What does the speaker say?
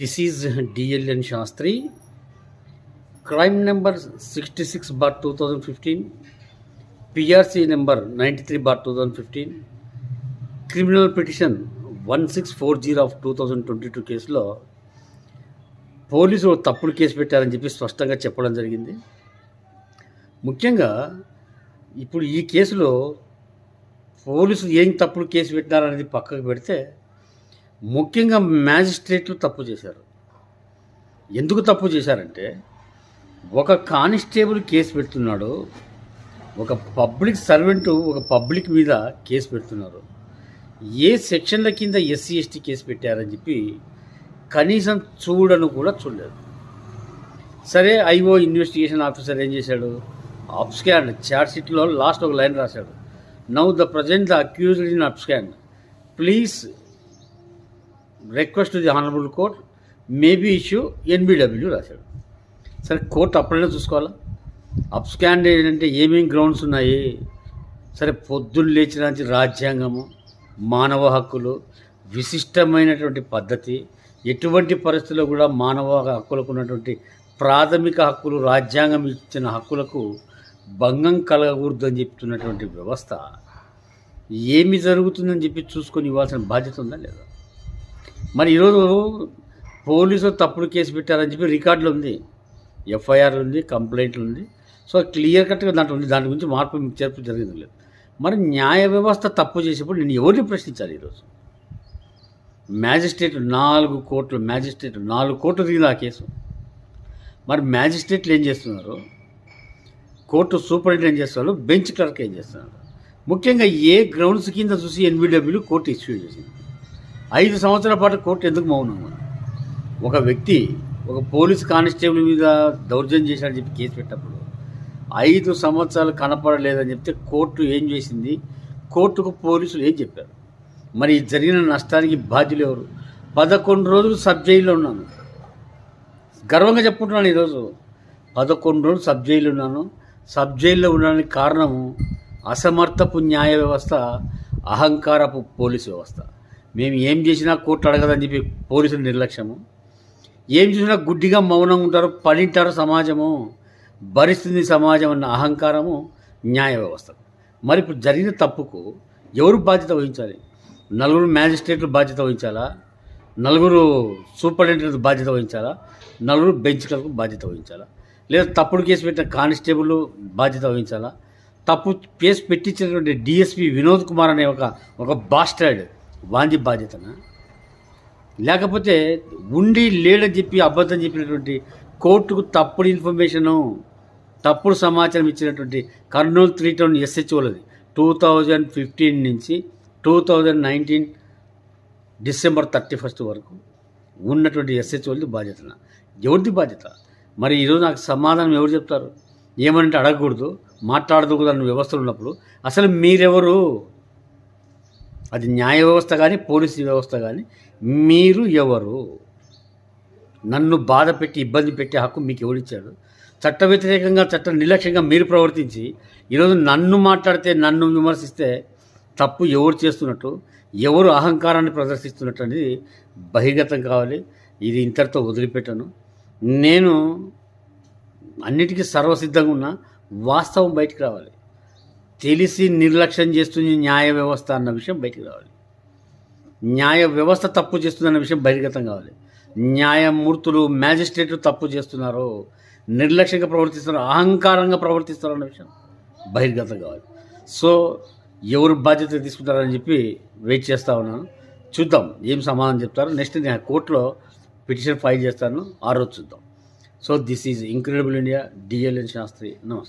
This is DLN Shastri crime number sixty six bar two thousand fifteen PRC number ninety three bar two thousand fifteen criminal petition one six four zero of two thousand twenty two కేసులో పోలీసులు తప్పుడు case పెట్టారని చెప్పి స్పష్టంగా చెప్పడం జరిగింది. ముఖ్యంగా ఇప్పుడు ఈ కేసులో పోలీసులు ఏం తప్పుడు కేసు పెట్టినారనేది పక్కకు పెడితే ముఖ్యంగా మ్యాజిస్ట్రేట్లు తప్పు చేశారు. ఎందుకు తప్పు చేశారంటే ఒక కానిస్టేబుల్ కేసు పెడుతున్నాడు ఒక పబ్లిక్ సర్వెంట్ ఒక పబ్లిక్ మీద కేసు పెడుతున్నారు. ఏ సెక్షన్ల కింద ఎస్సీ ఎస్టీ కేసు పెట్టారని చెప్పి కనీసం చూడను కూడా చూడలేదు. సరే ఐఓ ఇన్వెస్టిగేషన్ ఆఫీసర్ ఏం చేశాడు? అప్స్కాన్ చార్ట్ షీట్లో లాస్ట్ ఒక లైన్ రాశాడు. Now the present the accused in abscond please request the honourable court maybe issue NBW రాశాడు. సరే కోర్టు అప్పుడైనా చూసుకోవాలా? అప్స్కాండ్ ఏంటంటే ఏమేమి గ్రౌండ్స్ ఉన్నాయి? సరే పొద్దున్న లేచిన నుంచి రాజ్యాంగము మానవ హక్కులు విశిష్టమైనటువంటి పద్ధతి ఎటువంటి పరిస్థితుల్లో కూడా మానవ హక్కులకు ఉన్నటువంటి ప్రాథమిక హక్కులు రాజ్యాంగం ఇచ్చిన హక్కులకు భంగం కలగకూడదు అని చెప్తున్నటువంటి వ్యవస్థ ఏమి జరుగుతుందని చెప్పి చూసుకొని ఇవ్వాల్సిన బాధ్యత ఉందా లేదా? మరి ఈరోజు పోలీసులు తప్పుడు కేసు పెట్టారని చెప్పి రికార్డులు ఉంది. ఎఫ్ఐఆర్ ఉంది కంప్లైంట్లు ఉంది. సో క్లియర్ కట్గా దాంట్లో ఉంది. దాని గురించి మార్పు చేర్పు జరిగింది లేదు. మరి న్యాయ వ్యవస్థ తప్పు చేసేప్పుడు నేను ఎవరిని ప్రశ్నించాలి ఈరోజు? మ్యాజిస్ట్రేట్ నాలుగు కోట్లు మ్యాజిస్ట్రేట్ నాలుగు కోట్లు దిగింది ఆ కేసు. మరి మ్యాజిస్ట్రేట్లు ఏం చేస్తున్నారు? కోర్టు సూపరింటెండెంట్ ఏం చేస్తున్నారు? బెంచ్ క్లర్క్ ఏం చేస్తున్నారు? ముఖ్యంగా ఏ గ్రౌండ్స్ కింద చూసి ఎన్బిడబ్ల్యూ కోర్టు ఇష్యూ చేసింది? ఐదు సంవత్సరాల పాటు కోర్టు ఎందుకు మౌనం? ఒక వ్యక్తి ఒక పోలీస్ కానిస్టేబుల్ మీద దౌర్జన్యం చేశాడని చెప్పి కేసు పెట్టినప్పుడు ఐదు సంవత్సరాలు కనపడలేదని చెప్తే కోర్టు ఏం చేసింది? కోర్టుకు పోలీసులు ఏం చెప్పారు? మరి జరిగిన నష్టానికి బాధ్యులు ఎవరు? పదకొండు రోజులు సబ్ జైల్లో ఉన్నాను. గర్వంగా చెప్పుకుంటున్నాను ఈరోజు. పదకొండు రోజులు సబ్ జైల్లో ఉన్నాను. సబ్ జైల్లో ఉండడానికి కారణము అసమర్థపు న్యాయ వ్యవస్థ అహంకారపు పోలీసు వ్యవస్థ. మేము ఏం చేసినా కోర్టు అడగదని చెప్పి పోలీసుల నిర్లక్ష్యము. ఏం చేసినా గుడ్డిగా మౌనంగా ఉంటారు పడింటారు సమాజము. భరిస్తుంది సమాజం అన్న అహంకారము న్యాయ వ్యవస్థ. మరి ఇప్పుడు జరిగిన తప్పుకు ఎవరు బాధ్యత వహించాలి? నలుగురు మ్యాజిస్ట్రేట్లు బాధ్యత వహించాలా? నలుగురు సూపరింటెండెంట్ బాధ్యత వహించాలా? నలుగురు బెంచ్లకు బాధ్యత వహించాలా? లేదా తప్పుడు కేసు పెట్టిన కానిస్టేబుల్ బాధ్యత వహించాలా? తప్పు కేసు పెట్టించినటువంటి డిఎస్పి వినోద్ కుమార్ అనే ఒక ఒక బాస్టర్డ్ వాంది బాధ్యతనా? లేకపోతే ఉండి లేడని చెప్పి అబద్ధం చెప్పినటువంటి కోర్టుకు తప్పుడు ఇన్ఫర్మేషను తప్పుడు సమాచారం ఇచ్చినటువంటి కర్నూలు త్రీ టౌన్ ఎస్హెచ్ఓలది టూ థౌజండ్ ఫిఫ్టీన్ నుంచి two thousand nineteen December thirty first వరకు ఉన్నటువంటి ఎస్హెచ్ఓలది బాధ్యత ఎవరిది బాధ్యత? మరి ఈరోజు నాకు సమాధానం ఎవరు చెప్తారు? ఏమంటే అడగకూడదు మాట్లాడకూడదు అన్న వ్యవస్థలు ఉన్నప్పుడు అసలు మీరెవరు? అది న్యాయ వ్యవస్థ కానీ పోలీసు వ్యవస్థ కానీ మీరు ఎవరు? నన్ను బాధ పెట్టి ఇబ్బంది పెట్టే హక్కు మీకు ఎవరిచ్చాడు? చట్ట వ్యతిరేకంగా చట్ట నిర్లక్ష్యంగా మీరు ప్రవర్తించి ఈరోజు నన్ను మాట్లాడితే నన్ను విమర్శిస్తే తప్పు ఎవరు చేస్తున్నట్టు ఎవరు అహంకారాన్ని ప్రదర్శిస్తున్నట్టు అనేది బహిర్గతం కావాలి. ఇది ఇంతటితో వదిలిపెట్టను. నేను అన్నిటికీ సర్వసిద్ధంగా ఉన్నా వాస్తవం బయటికి రావాలి. తెలిసి నిర్లక్ష్యం చేస్తుంది న్యాయ వ్యవస్థ అన్న విషయం బయటికి రావాలి. న్యాయ వ్యవస్థ తప్పు చేస్తుందన్న విషయం బహిర్గతం కావాలి. న్యాయమూర్తులు మ్యాజిస్ట్రేట్లు తప్పు చేస్తున్నారు. నిర్లక్ష్యంగా ప్రవర్తిస్తున్నారు అహంకారంగా ప్రవర్తిస్తున్నారు అన్న విషయం బహిర్గతం కావాలి. సో ఎవరు బాధ్యత తీసుకుంటారని చెప్పి వెయిట్ చేస్తూ ఉన్నాను. చూద్దాం ఏం సమాధానం చెప్తారు. నెక్స్ట్ నేను కోర్టులో పిటిషన్ ఫైల్ చేస్తాను. ఆ రోజు చూద్దాం. So this is incredible India DLN Shastri. నమస్తే.